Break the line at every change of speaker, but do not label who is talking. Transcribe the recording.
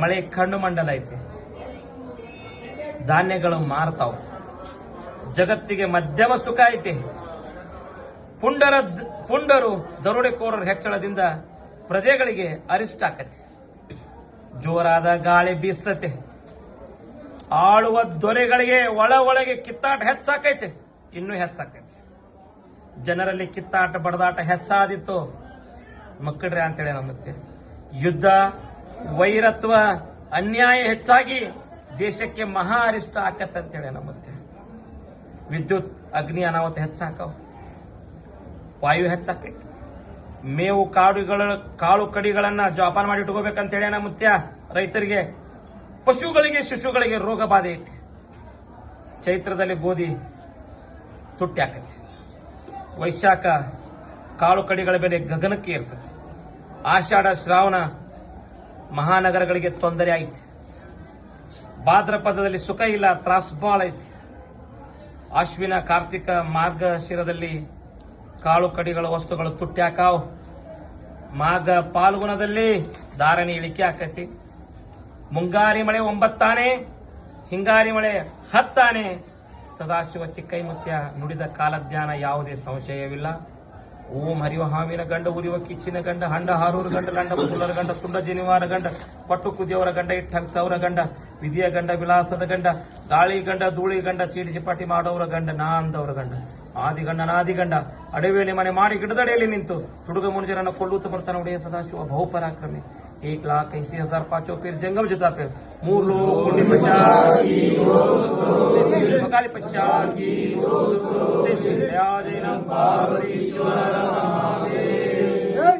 ಮಳೆ ಕಣ್ಣು ಮಂಡಲ ಐತಿ. ಧಾನ್ಯಗಳು ಮಾರ್ತಾವ. ಜಗತ್ತಿಗೆ ಮಧ್ಯಮ ಸುಖ ಐತಿ. ಪುಂಡರ ಪುಂಡರು ದರೋಡೆಕೋರರ ಹೆಚ್ಚಳದಿಂದ ಪ್ರಜೆಗಳಿಗೆ ಅರಿಷ್ಟ ಆಕತಿ. ಜೋರಾದ ಗಾಳಿ ಬೀಸ್ತತೆ. ಆಳುವ ದೊರೆಗಳಿಗೆ ಒಳ ಒಳಗೆ ಕಿತ್ತಾಟ ಹೆಚ್ಚಾಕೈತೆ. ಇನ್ನೂ ಹೆಚ್ಚಾಕೈತೆ. ಜನರಲ್ಲಿ ಕಿತ್ತಾಟ, ಬಡದಾಟ ಹೆಚ್ಚಾದಿತ್ತು. ಮಕ್ಕಳ್ರೆ ಅಂತೇಳಿ ನಮ್ಮತ್ತೆ ಯುದ್ಧ ವೈರತ್ವ ಅನ್ಯಾಯ ಹೆಚ್ಚಾಗಿ ದೇಶಕ್ಕೆ ಮಹಾ ಅರಿಷ್ಟ ಆಕತ್ತೆ ಅಂತೇಳಿ ನಮ್ಮತ್ತೆ ವಿದ್ಯುತ್, ಅಗ್ನಿ, ಅನಾಹುತ ಹೆಚ್ಚಾಕವು. ವಾಯು ಹೆಚ್ಚಾಕೈತಿ. ಮೇವು, ಕಾಡುಗಳ, ಕಾಳು ಕಡಿಗಳನ್ನ ಜೋಪಾನ ಮಾಡಿ ಇಟ್ಕೋಬೇಕಂತೇಳಿ ನಮ್ಮ ಮುತ್ಯ ರೈತರಿಗೆ, ಪಶುಗಳಿಗೆ, ಶಿಶುಗಳಿಗೆ ರೋಗ ಬಾಧೆ ಐತಿ. ಚೈತ್ರದಲ್ಲಿ ಗೋಧಿ ತುಟ್ಟಿ ಆಕೈತಿ. ವೈಶಾಖ, ಕಾಳು ಕಡಿಗಳ ಬೆಲೆ ಗಗನಕ್ಕೆ ಇರ್ತೈತಿ ಆಷಾಢ, ಶ್ರಾವಣ ಮಹಾನಗರಗಳಿಗೆ ತೊಂದರೆ ಐತಿ ಭಾದ್ರಪದದಲ್ಲಿ ಸುಖ ಇಲ್ಲ, ತ್ರಾಸು ಬಾಳ ಐತಿ. ಅಶ್ವಿನ ಕಾರ್ತಿಕ ಮಾರ್ಗಶಿರದಲ್ಲಿ ಕಾಳು ಕಡಿಗಳ ವಸ್ತುಗಳು ತುಟ್ಟ್ಯಾಕಾವ್ ಮಾಘ ಪಾಲ್ಗುಣದಲ್ಲಿ ಧಾರಣೆ ಇಳಿಕೆ ಆಕತಿ. ಮುಂಗಾರಿ ಮಳೆ ಒಂಬತ್ತಾನೆ, ಹಿಂಗಾರಿ ಮಳೆ ಹತ್ತಾನೆ. ಸದಾಶಿವ ಚಿಕ್ಕೈಮುತ್ಯ ನುಡಿದ ಕಾಲಜ್ಞಾನ ಯಾವುದೇ ಸಂಶಯವಿಲ್ಲ. ಓಂ ಹರಿವ ಹಾವಿನ ಗಂಡ, ಉರಿವ ಕಿಚ್ಚಿನ ಗಂಡ, ಹಂಡ ಹಾರೂರು ಗಂಡ, ಲಂಡ ಮುಸುಲರ ಗಂಡ, ತುಂಡ ಜನಿವಾರ ಗಂಡ, ಪಟ್ಟು ಕುದಿಯವರ ಗಂಡ, ಇಟ್ಟಂಗ್ ಸೌರ ಗಂಡ, ವಿಧಿಯ ಗಂಡ, ವಿಲಾಸದ ಗಂಡ ಗಾಳಿ ಗಂಡ, ಧೂಳಿ ಗಂಡ ಚೀಡಿಸಿ ಪಟ್ಟಿ ಮಾಡೋರ ಗಂಡ, ನಾಂದವರ ಗಂಡ. ಆದಿಗಂಡ ನಾದಿಗಂಡ ಅಡವಿಯಲ್ಲಿ ಮನೆ ಮಾಡಿ ಗಿಡದಡಿಯಲ್ಲಿ ನಿಂತು ತುಡುಗ ಮುನುಜರನ್ನ ಕೊಳ್ಳುತ್ತ ಬರ್ತಾನೆ ಒಡೆಯ ಸದಾಶಿವ ಬಹುಪರಾಕ್ರಮಿ एक लाख ऐसी हजार पांचों फिर जंगम जिता फिर मूर लोग कुंडी पचास